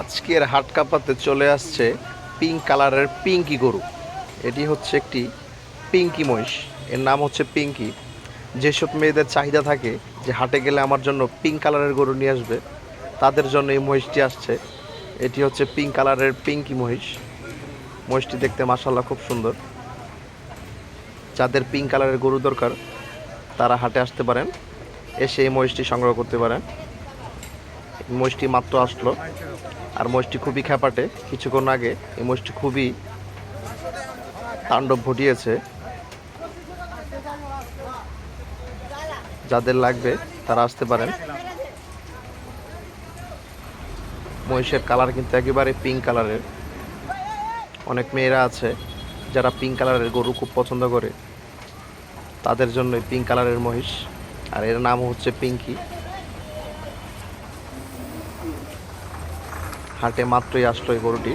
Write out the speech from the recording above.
আজকের হাট কাপাতে চলে আসছে পিঙ্ক কালারের পিঙ্কি গরু। এটি হচ্ছে একটি পিঙ্কি মহিষ। এর নাম হচ্ছে পিঙ্কি যেসব মেয়েদের চাহিদা থাকে যে হাটে গেলে আমার জন্য পিঙ্ক কালারের গরু নিয়ে আসবে, তাদের জন্য এই মহিষটি আসছে। এটি হচ্ছে পিঙ্ক কালারের পিঙ্কি মহিষ। মহিষটি দেখতে মাসাল্লাহ খুব সুন্দর। যাদের পিঙ্ক কালারের গরু দরকার, তারা হাটে আসতে পারেন, এসে এই মহিষটি সংগ্রহ করতে পারেন। মহিষটি মাত্র আসলো। আর মহিষটি খুবই খ্যাপাটে কিছুক্ষণ আগে এই মহিষটি খুবই তাণ্ডব ঘটিয়েছে। যাদের লাগবে তারা আসতে পারেন। মহিষের কালার কিন্তু একেবারে পিঙ্ক কালারের। অনেক মেয়েরা আছে যারা পিঙ্ক কালারের গরু খুব পছন্দ করে। তাদের জন্য পিঙ্ক কালারের মহিষ। আর এর নাম হচ্ছে পিঙ্কি। হাটে মাত্রই আসলো এই গরুটি।